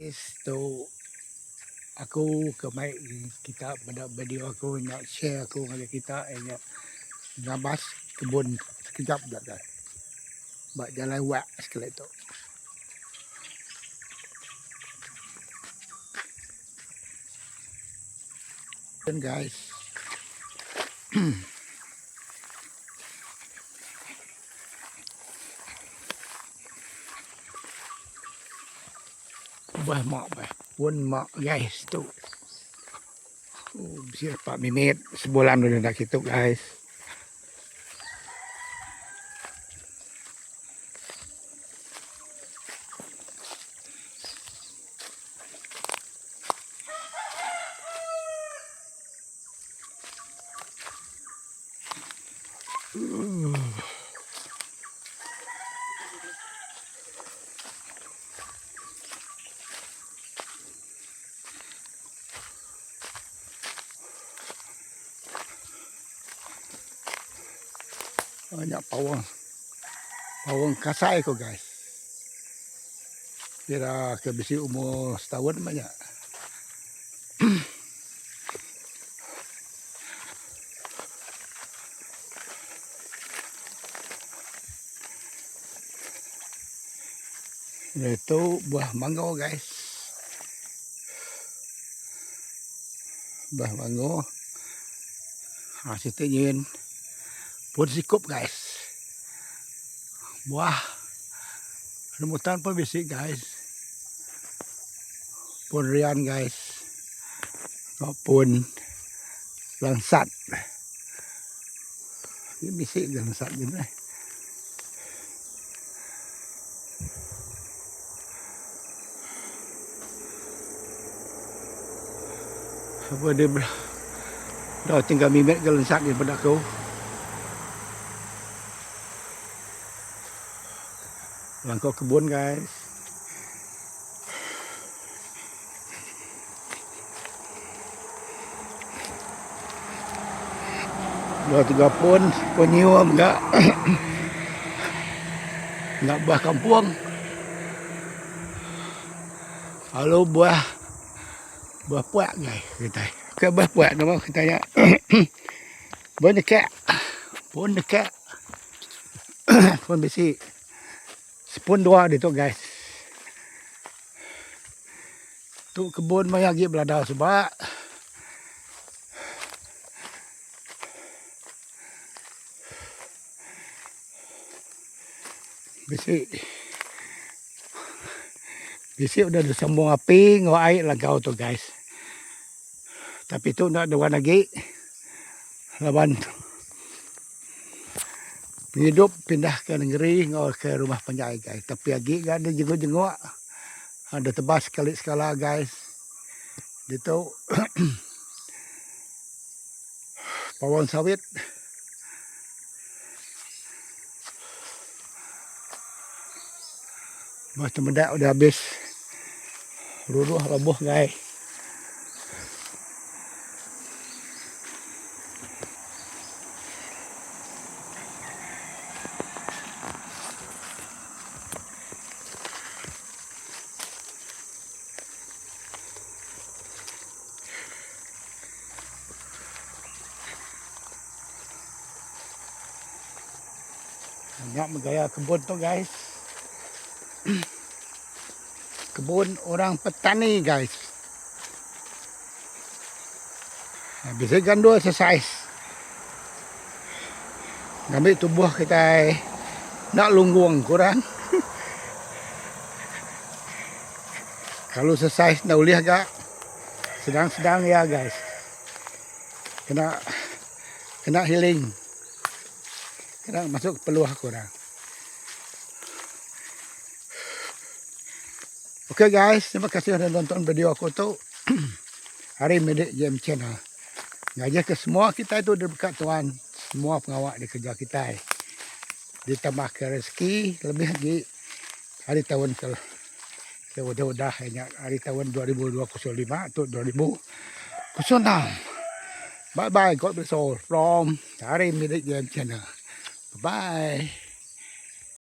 Itu aku ke mai kita pada video aku nak share aku dengan kita hanya nabas kebun sekejap dah dah. Bak jalan wak sekali tu. Dan guys. Bah mak bah. Pun mak guys tu. Oh, dapat minit sebulan dulu dah gitu guys. Banyak pawang. Pawang kasai ko guys. Kira ke besi umur setahun banyak. Itu buah mango guys. Buah mango. Hasil tenyin pun sikup guys. Buah. Remutan pun bisik guys. Pun rian guys. Maupun langsat. Ini bisik langsat juga apa dia dah tinggal mimet ke langsat daripada aku Langkau kebun guys. Dua tiga pun penyium enggak enggak buah kampung. Halo buah buah puak guys kita. Ke buah puak nama kita ya. Buah dekat. Pun dekat. Pun besi. Sepun dua tu guys. Tu kebun lagi belada sebab Bisi Bisi udah disambung api ngau air lagau tu guys. Tapi tu nak dua lagi. Lawan hidup pindah ke negeri ngau ke rumah penjai guys. Tapi lagi gak ada jenguk-jenguk. Ada tebas sekali sekala guys. Itu pawon sawit. Mas temedak udah habis. Ruruh roboh guys Banyak menggaya kebun tu guys. kebun orang petani guys. Bisa gandul sesaiz. Ngambil tubuh kita nak lunggung kurang. Kalau sesaiz nak ulih agak sedang-sedang ya guys. Kena kena healing. Kena masuk peluah korang. Oke okay guys, terima kasih sudah nonton video aku tu. Hari Medik Jam Channel. Ngajak ke semua kita itu dekat Tuhan. Semua pengawak di kerja kita. Ditambah ke rezeki lebih lagi hari tahun ke ke udah-udah hanya hari tahun 2025 atau 2006. Bye bye, God bless all from Hari Medik Jam Channel. Bye.